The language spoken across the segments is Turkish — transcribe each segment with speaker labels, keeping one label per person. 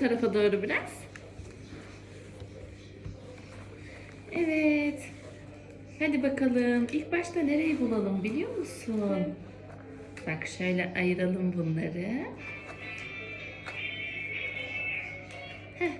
Speaker 1: tarafa doğru biraz. Evet. Hadi bakalım. İlk başta nereyi bulalım biliyor musun? Bak şöyle ayıralım bunları. Heh.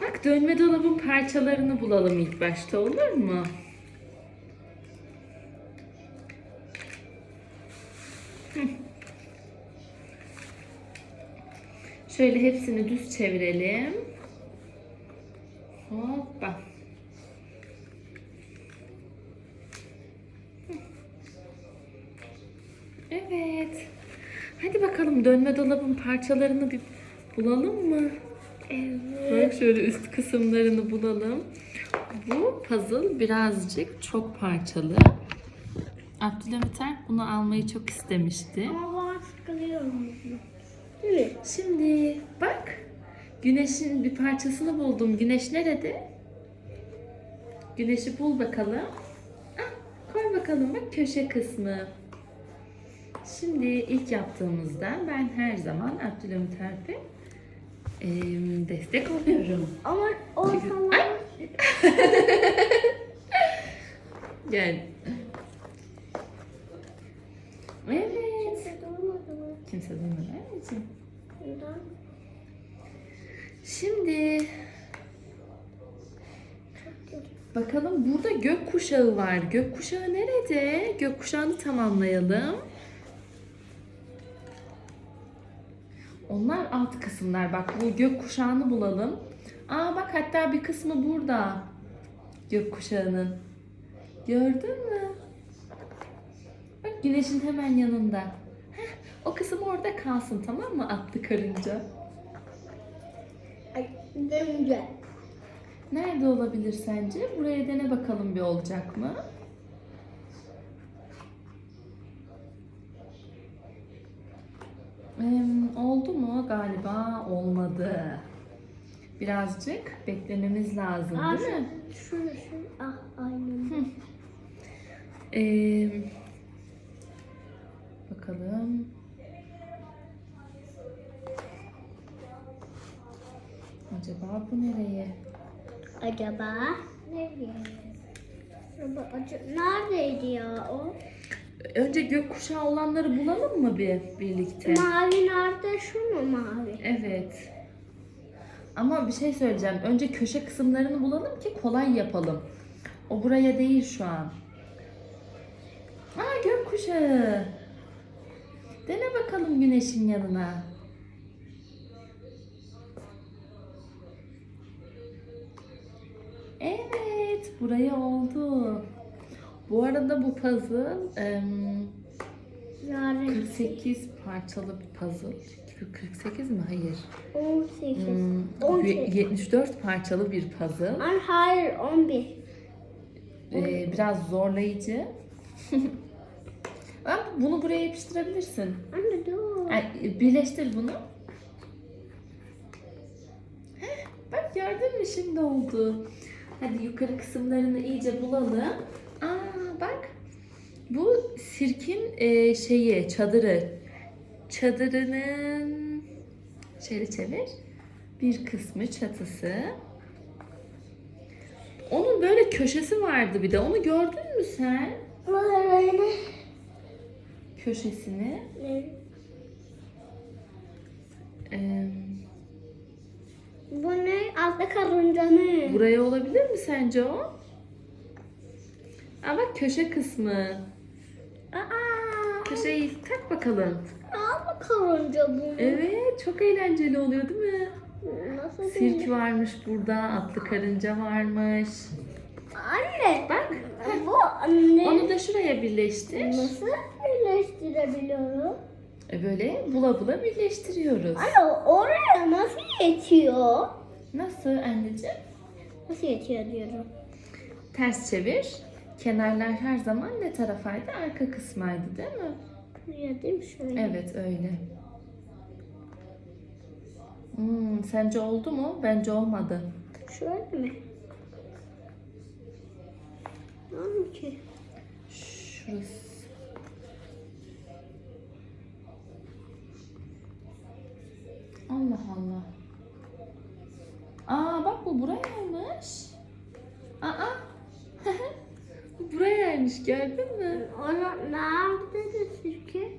Speaker 1: Bak dönme dolabın parçalarını bulalım ilk başta olur mu? Şöyle hepsini düz çevirelim. Hoppa. Evet. Hadi bakalım dönme dolabın parçalarını bir bulalım mı?
Speaker 2: Evet.
Speaker 1: Bak şöyle üst kısımlarını bulalım. Bu puzzle birazcık çok parçalı. Abdülhamiter bunu almayı çok istemişti.
Speaker 2: Ama ben sıkılıyorum. Mi?
Speaker 1: Şimdi bak güneşin bir parçasını buldum. Güneş nerede? Güneşi bul bakalım. Ah, koy bakalım bak köşe kısmı. Şimdi ilk yaptığımızda ben her zaman Abdülhamit Alp'e em, destek oluyorum.
Speaker 2: Ama o zaman
Speaker 1: Gel. Evet.
Speaker 2: kimse durmadı mı?
Speaker 1: Kimse duymadı anneciğim. Şimdi bakalım burada gökkuşağı var. Gökkuşağı nerede? Gökkuşağını tamamlayalım. Onlar alt kısımlar. Bak bu gökkuşağını bulalım. Aa bak hatta bir kısmı burada. Gökkuşağının. Gördün mü? Bak güneşin hemen yanında. O kısım orada kalsın tamam mı atlı karınca?
Speaker 2: Ay, dönce.
Speaker 1: Nerede olabilir sence? Buraya dene bakalım bir olacak mı? Em, oldu mu? Galiba olmadı. Birazcık beklememiz lazım değil mi?
Speaker 2: şu, şu, şu. Ah, aynen
Speaker 1: bakalım. Acaba bu nereye?
Speaker 2: Acaba? Acaba, acaba neredeydi ya o?
Speaker 1: Önce gökkuşağı olanları bulalım mı bir birlikte?
Speaker 2: Mavi nerede? Şu mu mavi?
Speaker 1: Evet. Ama bir şey söyleyeceğim. Önce köşe kısımlarını bulalım ki kolay yapalım. O buraya değil şu an. Aa gökkuşağı. Dene bakalım güneşin yanına. Evet, buraya oldu. Bu arada bu puzzle
Speaker 2: Yani
Speaker 1: 48 parçalı bir puzzle. 48 mi? Hayır.
Speaker 2: 18.
Speaker 1: Hmm,
Speaker 2: 18.
Speaker 1: 74 parçalı bir puzzle.
Speaker 2: Ay, hayır 11.
Speaker 1: Ee, biraz zorlayıcı. Ama bunu buraya yapıştırabilirsin.
Speaker 2: Anne dur.
Speaker 1: Ay, birleştir bunu. Heh, Bak gördün mü şimdi oldu. Hadi yukarı kısımlarını iyice bulalım. Aa bak. Bu sirkin e, şeyi, çadırı. Çadırının şöyle çevir. Bir kısmı çatısı. Onun böyle köşesi vardı bir de. Onu gördün mü sen?
Speaker 2: Böyle.
Speaker 1: Köşesini.
Speaker 2: Ne?
Speaker 1: Ee,
Speaker 2: Bu ne? Altta karınca ne?
Speaker 1: buraya olabilir mi sence o? Aa bak köşe kısmı.
Speaker 2: Aa,
Speaker 1: Köşeyi tak bakalım.
Speaker 2: alma karınca bu.
Speaker 1: Evet çok eğlenceli oluyor değil mi?
Speaker 2: Nasıl
Speaker 1: Sirk
Speaker 2: bir...
Speaker 1: varmış burada, atlı karınca varmış.
Speaker 2: Anne.
Speaker 1: Bak
Speaker 2: Bu anne.
Speaker 1: onu da şuraya birleştir.
Speaker 2: Nasıl birleştirebiliyorum?
Speaker 1: E böyle bula bula birleştiriyoruz.
Speaker 2: Anne oraya nasıl yetiyor?
Speaker 1: Nasıl anneciğim?
Speaker 2: Nasıl yetiyor diyorum.
Speaker 1: Ters çevir. Kenarlar her zaman ne tarafaydı? Arka kısmaydı değil mi?
Speaker 2: Buraya değil mi şöyle?
Speaker 1: Evet öyle. Hmm, sence oldu mu? Bence olmadı.
Speaker 2: Şöyle mi? Ne oldu ki?
Speaker 1: Şurası. Allah Allah. Aa bak bu buraya burayaymış. Aa. bu buraya burayaymış gördün mü?
Speaker 2: Onu nerede sirke?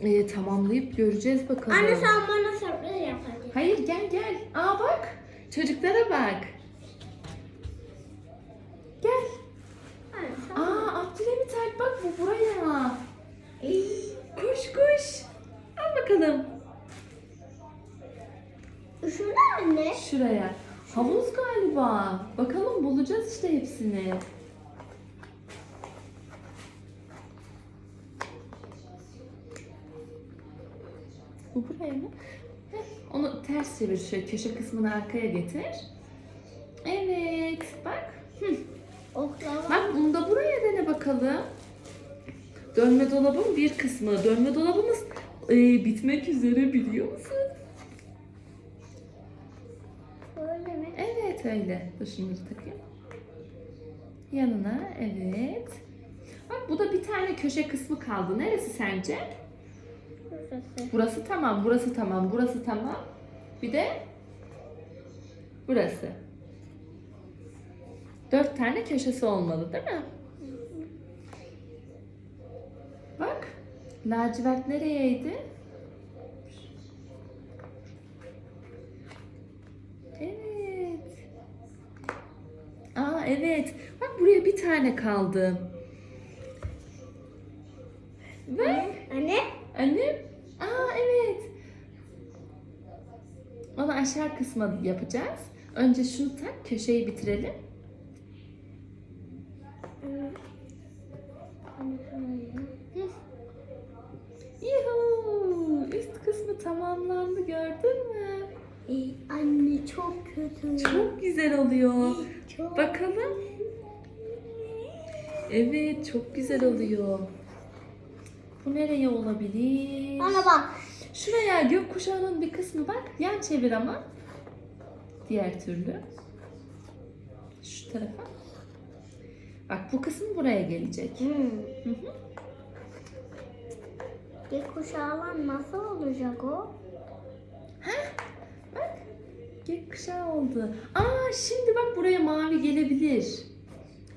Speaker 1: Ee, tamamlayıp göreceğiz bakalım.
Speaker 2: Anne sen bana sürpriz yapacaksın.
Speaker 1: Hayır gel gel. Aa bak. Çocuklara bak. Gel. Aa Abdülhamit Alp bak bu buraya. Şuraya. Havuz galiba. Bakalım bulacağız işte hepsini. Bu buraya mı? Onu ters çevir şöyle köşe kısmını arkaya getir. Evet bak. Hı. Bak bunu da buraya dene bakalım. Dönme dolabın bir kısmı. Dönme dolabımız e, bitmek üzere biliyor musun?
Speaker 2: Mi?
Speaker 1: Evet öyle. Dur şimdi takayım. Yanına evet. Bak bu da bir tane köşe kısmı kaldı. Neresi sence?
Speaker 2: Burası.
Speaker 1: Burası tamam, burası tamam, burası tamam. Bir de burası. Dört tane köşesi olmalı değil mi? Bak. Lacivert nereyeydi? Evet. Aa evet. Bak buraya bir tane kaldı. Bak.
Speaker 2: Anne.
Speaker 1: Annem? Aa evet. Onu aşağı kısma yapacağız. Önce şunu tak, köşeyi bitirelim. Yuhuu! Üst kısmı tamamlandı gördün mü?
Speaker 2: Ey, anne çok kötü.
Speaker 1: Çok güzel oluyor.
Speaker 2: Çok.
Speaker 1: Bakalım. Evet çok güzel oluyor. Bu nereye olabilir?
Speaker 2: Bana bak.
Speaker 1: Şuraya gökkuşağının bir kısmı bak. Yan çevir ama. Diğer türlü. Şu tarafa. Bak bu kısım buraya gelecek.
Speaker 2: Hmm.
Speaker 1: Hı hı.
Speaker 2: Gökkuşağı nasıl olacak o?
Speaker 1: Bak. Gökkuşağı oldu. Aa şimdi bak buraya mavi gelebilir.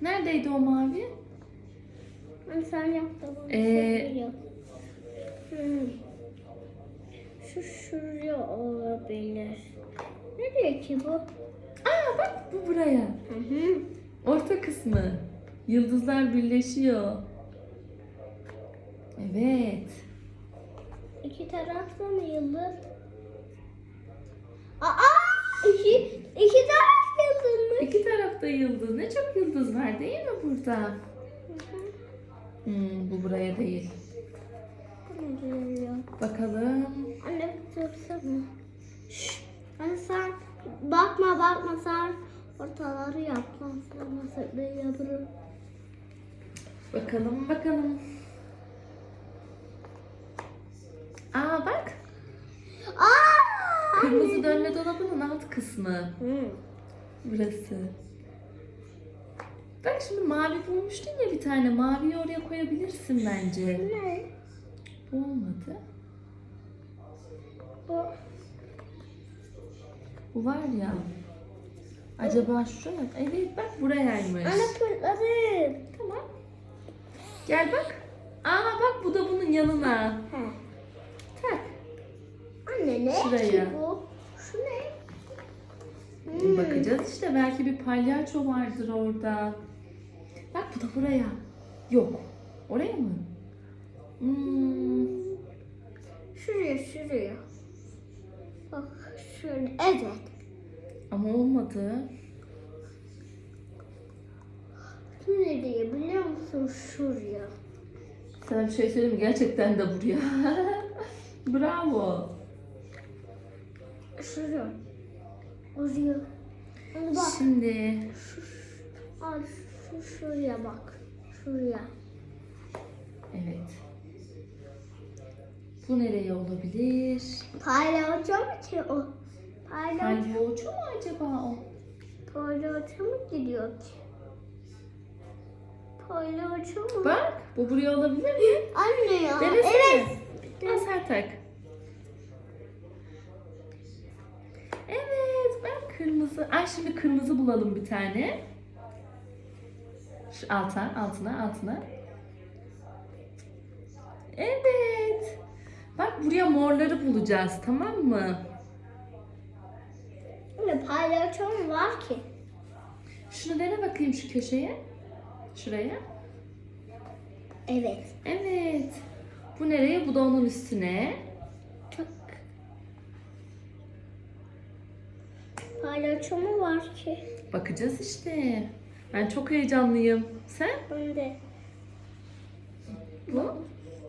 Speaker 1: Neredeydi o mavi?
Speaker 2: Hani sen yaptın bunu.
Speaker 1: Ee,
Speaker 2: söylüyor. Hmm. Şu şuraya olabilir. Nereye ki bu?
Speaker 1: Aa bak bu buraya.
Speaker 2: Hı hı.
Speaker 1: Orta kısmı. Yıldızlar birleşiyor. Evet.
Speaker 2: İki tarafta mı yıldız? Aa! İki, iki taraf yıldız mı?
Speaker 1: İki tarafta yıldız. Ne çok yıldız var değil mi burada? Hmm, bu buraya değil. Bakalım.
Speaker 2: Anne dursana. Şşş. Anne sen bakma bakma sen ortaları yapma. Nasıl ben yaparım.
Speaker 1: Bakalım bakalım. Aa bak.
Speaker 2: Aa!
Speaker 1: Kırmızı dönme dolabının alt kısmı.
Speaker 2: Hı.
Speaker 1: Burası. Bak şimdi mavi bulmuştun ya bir tane. Maviyi oraya koyabilirsin bence.
Speaker 2: Ne?
Speaker 1: Bu olmadı.
Speaker 2: Bu.
Speaker 1: Bu var ya. Acaba şuraya? Evet bak burayaymış.
Speaker 2: Anne pırtladı.
Speaker 1: Tamam. Gel bak. Aa bak bu da bunun yanına.
Speaker 2: He.
Speaker 1: Tak.
Speaker 2: Anne ne
Speaker 1: Şuraya.
Speaker 2: ki bu? Şu ne?
Speaker 1: Bir Bakacağız işte belki bir palyaço vardır orada. Bu da buraya. Yok. Oraya mı? Hmm.
Speaker 2: Şuraya şuraya. Bak şöyle. Evet.
Speaker 1: Ama olmadı.
Speaker 2: Nereye biliyor musun? Şuraya.
Speaker 1: Sana bir şey söyleyeyim mi? Gerçekten de buraya. Bravo.
Speaker 2: Şuraya. Oraya.
Speaker 1: Şimdi
Speaker 2: Al şu şuraya bak. Şuraya.
Speaker 1: evet. Bu nereye olabilir?
Speaker 2: Palyaço mu ki o? Palyaço,
Speaker 1: mu acaba o?
Speaker 2: palyaço mu gidiyor ki? Palyaço mu?
Speaker 1: Bak bu buraya olabilir mi?
Speaker 2: Anne ya.
Speaker 1: Denesene.
Speaker 2: Evet.
Speaker 1: Al sen tak. Evet bak kırmızı. Ay şimdi kırmızı bulalım bir tane. Şu alta, altına, altına. Evet. Bak buraya morları bulacağız tamam mı?
Speaker 2: Ne palyaço mu var ki?
Speaker 1: Şunu dene bakayım şu köşeye. Şuraya.
Speaker 2: Evet.
Speaker 1: Evet. Bu nereye? Bu da onun üstüne.
Speaker 2: Çok. Palyaço mu var ki?
Speaker 1: Bakacağız işte. Ben çok heyecanlıyım. Sen?
Speaker 2: Ben de.
Speaker 1: Bu?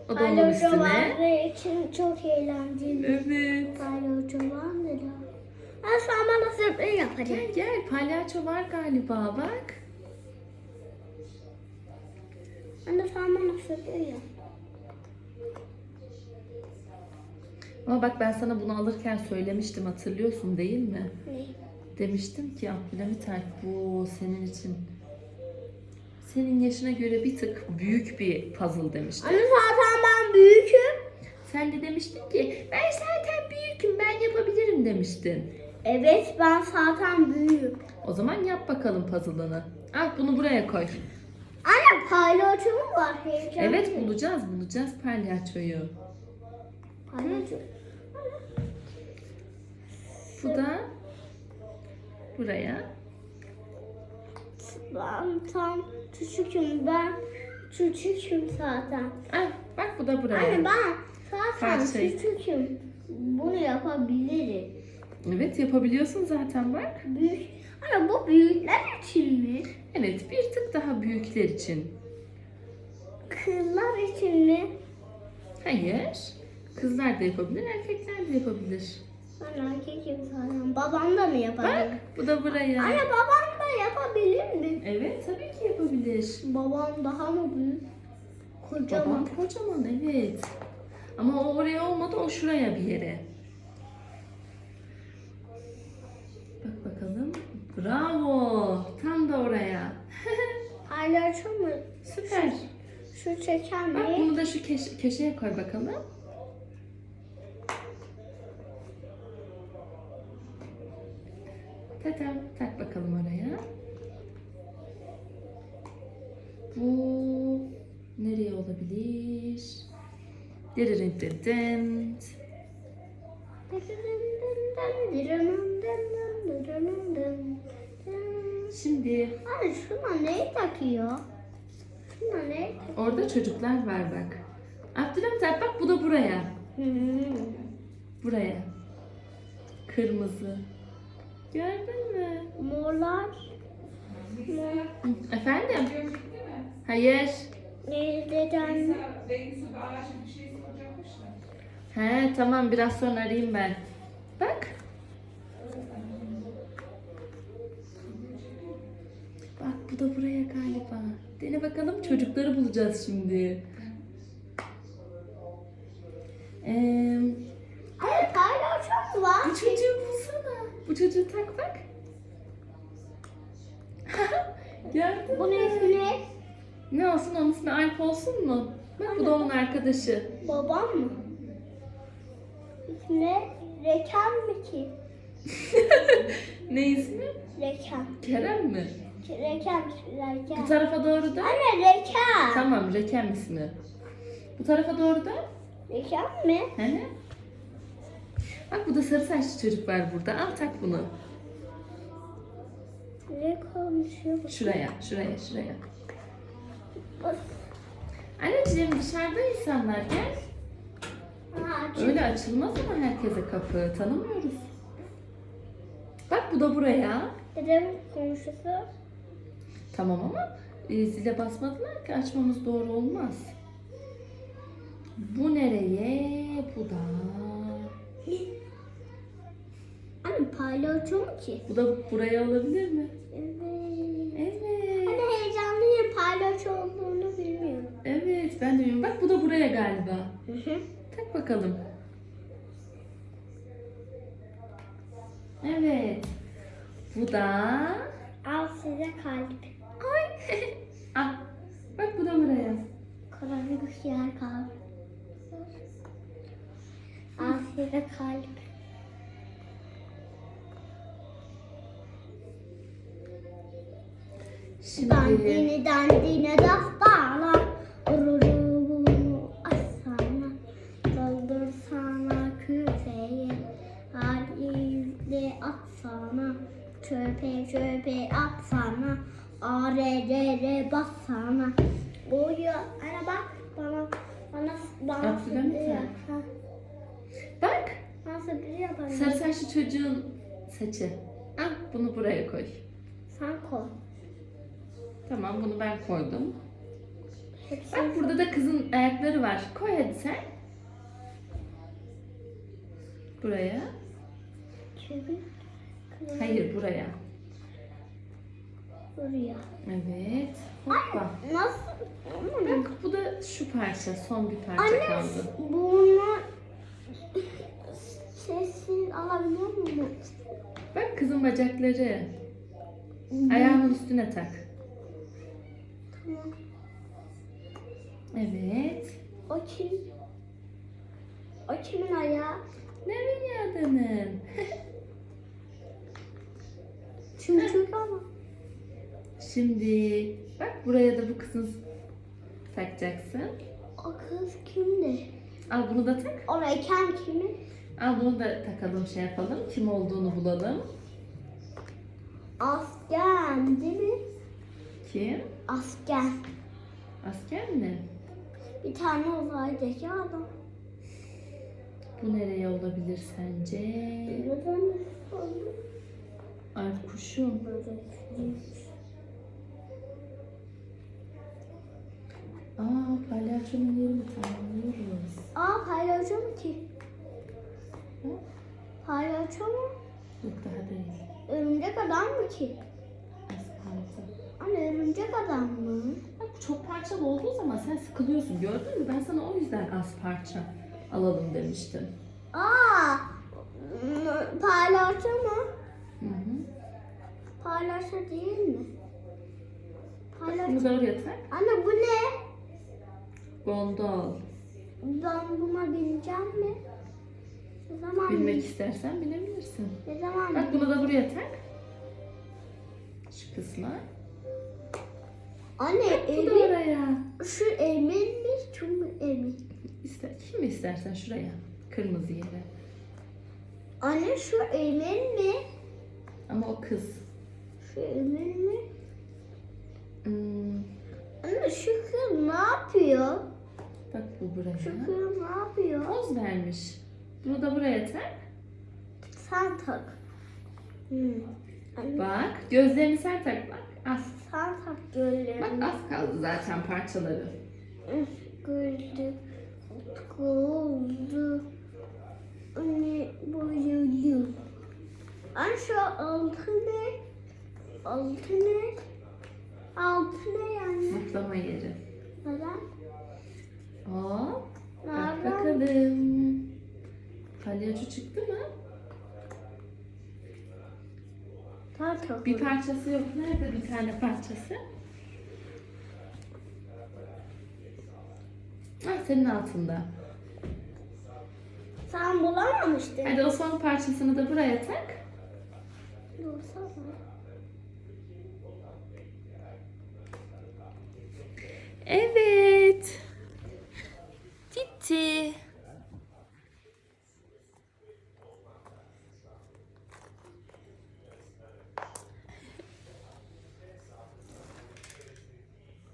Speaker 1: O da onun üstüne.
Speaker 2: için çok eğlenceli.
Speaker 1: Evet.
Speaker 2: Palyaço var mı da? Ben sen bana sürpriz yapacağım.
Speaker 1: Gel gel palyaço var galiba bak.
Speaker 2: Ben de sen bana sürpriz yap.
Speaker 1: Ama bak ben sana bunu alırken söylemiştim hatırlıyorsun değil mi?
Speaker 2: Ne?
Speaker 1: Demiştim ki Abdülhamit Alp bu senin için senin yaşına göre bir tık büyük bir puzzle demiştim.
Speaker 2: Anne zaten ben büyüküm.
Speaker 1: Sen de demiştin ki ben zaten büyüküm ben yapabilirim demiştin.
Speaker 2: Evet ben zaten büyüğüm.
Speaker 1: O zaman yap bakalım puzzle'ını. Al bunu buraya koy.
Speaker 2: Anne palyaço mu var? Heyecanlı.
Speaker 1: Evet bulacağız bulacağız palyaçoyu.
Speaker 2: Palyaço.
Speaker 1: Bu da buraya.
Speaker 2: Ben tam küçüküm. Ben küçüküm zaten.
Speaker 1: Al bak bu da buraya.
Speaker 2: Anne ben zaten
Speaker 1: Parçayı.
Speaker 2: küçüküm. Bunu yapabilirim.
Speaker 1: Evet yapabiliyorsun zaten bak.
Speaker 2: Büyük. Anne bu büyükler için mi?
Speaker 1: Evet bir tık daha büyükler için.
Speaker 2: Kızlar için mi?
Speaker 1: Hayır. Kızlar da yapabilir, erkekler de yapabilir.
Speaker 2: Ben erkekim zaten. Babam da mı yapabilir?
Speaker 1: Bak bu da buraya.
Speaker 2: Anne babam da yapabilir mi?
Speaker 1: Evet tabii ki yapabilir.
Speaker 2: Babam daha mı büyük? Kocaman.
Speaker 1: Babam kocaman evet. Ama o oraya olmadı o şuraya bir yere. Bak bakalım. Bravo. Tam da oraya.
Speaker 2: Palyaço mu?
Speaker 1: Süper.
Speaker 2: Şu çeken
Speaker 1: Bak
Speaker 2: mi?
Speaker 1: bunu da şu keş- köşeye koy bakalım. Tatam tak bakalım oraya. Bu nereye olabilir? Diririn diririn. Şimdi
Speaker 2: Anne şuna neyi takıyor? Şuna ne?
Speaker 1: orada çocuklar var bak. Abdülhamit abi bak bu da buraya. Buraya. Kırmızı. Gördün mü?
Speaker 2: Morlar.
Speaker 1: Efendim? Hayır.
Speaker 3: Şey da.
Speaker 1: He tamam biraz sonra arayayım ben. Bak. Bak bu da buraya galiba. Dene bakalım çocukları bulacağız şimdi. Ee,
Speaker 2: Anne palyaço mu var?
Speaker 1: bu çocuğu bulsana. Bu çocuğu tak bak. Gördün mü?
Speaker 2: Bunun ismi ne?
Speaker 1: Ne olsun onun ismi Alp olsun mu? Bak bu da onun arkadaşı.
Speaker 2: Babam mı? İsmi ne? Rekan mı ki?
Speaker 1: ne ismi?
Speaker 2: Rekan.
Speaker 1: Kerem mi?
Speaker 2: Rekan.
Speaker 1: Bu
Speaker 2: Rekan.
Speaker 1: tarafa doğru da.
Speaker 2: Anne rekan.
Speaker 1: Tamam Rekem ismi. Bu tarafa doğru da.
Speaker 2: Rekan mı?
Speaker 1: Hı hı. Bak bu da sarı saçlı çocuk var burada. Al tak bunu.
Speaker 2: Ne konuşuyor?
Speaker 1: Şuraya, şuraya, şuraya. Anneciğim dışarıda insanlar gel.
Speaker 2: Aa,
Speaker 1: Öyle açılmaz ama herkese kapı. Tanımıyoruz. Bak bu da buraya.
Speaker 2: Dedem komşusu.
Speaker 1: Tamam ama e, zile basmadılar ki açmamız doğru olmaz. Bu nereye? Bu da.
Speaker 2: Anne palyaço mu ki?
Speaker 1: Bu da buraya olabilir mi?
Speaker 2: Evet.
Speaker 1: Evet.
Speaker 2: Anne heyecanlıyım palyaço olduğunu bilmiyorum.
Speaker 1: Evet ben de bilmiyorum. Bak bu da buraya galiba.
Speaker 2: Hı hı.
Speaker 1: Tak bakalım. Evet. Bu da...
Speaker 2: Al size kalp.
Speaker 1: Ay. ah. Bak bu da buraya.
Speaker 2: Karanlık yer kalp. Size kalp.
Speaker 1: Şimdi
Speaker 2: Dandini dandini dastana Rurumu asana Doldursana küfeye Haliyle atsana Çöpe çöpe atsana Arelere bassana Boyu ana bak bana bana bana
Speaker 1: Aklına mı sen?
Speaker 2: yap. Ha,
Speaker 1: bak
Speaker 2: Bana sürpriz yapalım.
Speaker 1: sarı saçlı çocuğun saçı. Al bunu buraya koy.
Speaker 2: Sen koy.
Speaker 1: Tamam bunu ben koydum.
Speaker 2: Hepsi
Speaker 1: Bak burada da kızın ayakları var. Koy hadi sen. Buraya.
Speaker 2: çevir.
Speaker 1: Hayır buraya.
Speaker 2: Buraya.
Speaker 1: Evet. Hoppa.
Speaker 2: Nasıl?
Speaker 1: Bak bu da şu parça. Son bir parça
Speaker 2: Anne
Speaker 1: kaldı.
Speaker 2: bunu sesini alabiliyor muyum?
Speaker 1: Bak kızın bacakları. Ayağının üstüne tak.
Speaker 2: Tamam.
Speaker 1: Evet.
Speaker 2: O kim? O kimin ayağı?
Speaker 1: Nereye adının?
Speaker 2: Çünkü ama.
Speaker 1: Şimdi bak buraya da bu kızın takacaksın.
Speaker 2: O kız kimdi?
Speaker 1: Al bunu da tak.
Speaker 2: Orayken kimin?
Speaker 1: Al bunu da takalım şey yapalım. Kim olduğunu bulalım.
Speaker 2: Asker değil mi?
Speaker 1: Kim?
Speaker 2: Asker.
Speaker 1: Asker mi?
Speaker 2: Bir tane uzaydaki adam.
Speaker 1: Bu nereye olabilir sence? Ay kuşum. Aa palyaçonun yerini tamamlıyoruz.
Speaker 2: Aa palyaço mu ki?
Speaker 1: Hı?
Speaker 2: Palyaço mu?
Speaker 1: Yok daha değil.
Speaker 2: Örümcek adam mı
Speaker 1: kaldı.
Speaker 2: Anne örümcek adam mı?
Speaker 1: Bak çok parçalı olduğu zaman sen sıkılıyorsun gördün mü? Ben sana o yüzden az parça alalım demiştim.
Speaker 2: Aa! m- Palyaço mu?
Speaker 1: Hı
Speaker 2: değil mi? Palyaço.
Speaker 1: Bunu da oraya tak.
Speaker 2: Anne bu ne?
Speaker 1: Gondol.
Speaker 2: Ben buna bineceğim mi? Ne zaman
Speaker 1: Bilmek istersen bilebilirsin.
Speaker 2: Ne zaman
Speaker 1: Bak bunu da buraya tak. Şu kısma.
Speaker 2: Anne
Speaker 1: Bu da oraya.
Speaker 2: şu emin mi? Şu mu emin?
Speaker 1: İster, kim istersen şuraya. Kırmızı yere.
Speaker 2: Anne şu emin mi?
Speaker 1: Ama o kız.
Speaker 2: Şu emin mi?
Speaker 1: Hmm,
Speaker 2: Anne şu kız ne yapıyor?
Speaker 1: bak bu buraya.
Speaker 2: Şu kız ne yapıyor?
Speaker 1: Poz vermiş. Bunu da buraya tak.
Speaker 2: Sen tak. Hmm.
Speaker 1: Bak gözlerini sen tak bak. Az.
Speaker 2: sen tak
Speaker 1: Bak
Speaker 2: gözlerini.
Speaker 1: az kaldı zaten parçaları.
Speaker 2: Güldü. Oldu. Anne boyalı. Anne şu altı ne? Altı ne? Altı ne yani?
Speaker 1: Zıplama yeri.
Speaker 2: Neden?
Speaker 1: Hop. Bak bakalım. Palyaço çıktı mı?
Speaker 2: Tak.
Speaker 1: Bir parçası yok. Nerede bir tane parçası? Ha, senin altında.
Speaker 2: Sen bulamamıştın.
Speaker 1: Hadi o son parçasını da buraya tak.
Speaker 2: Dursana.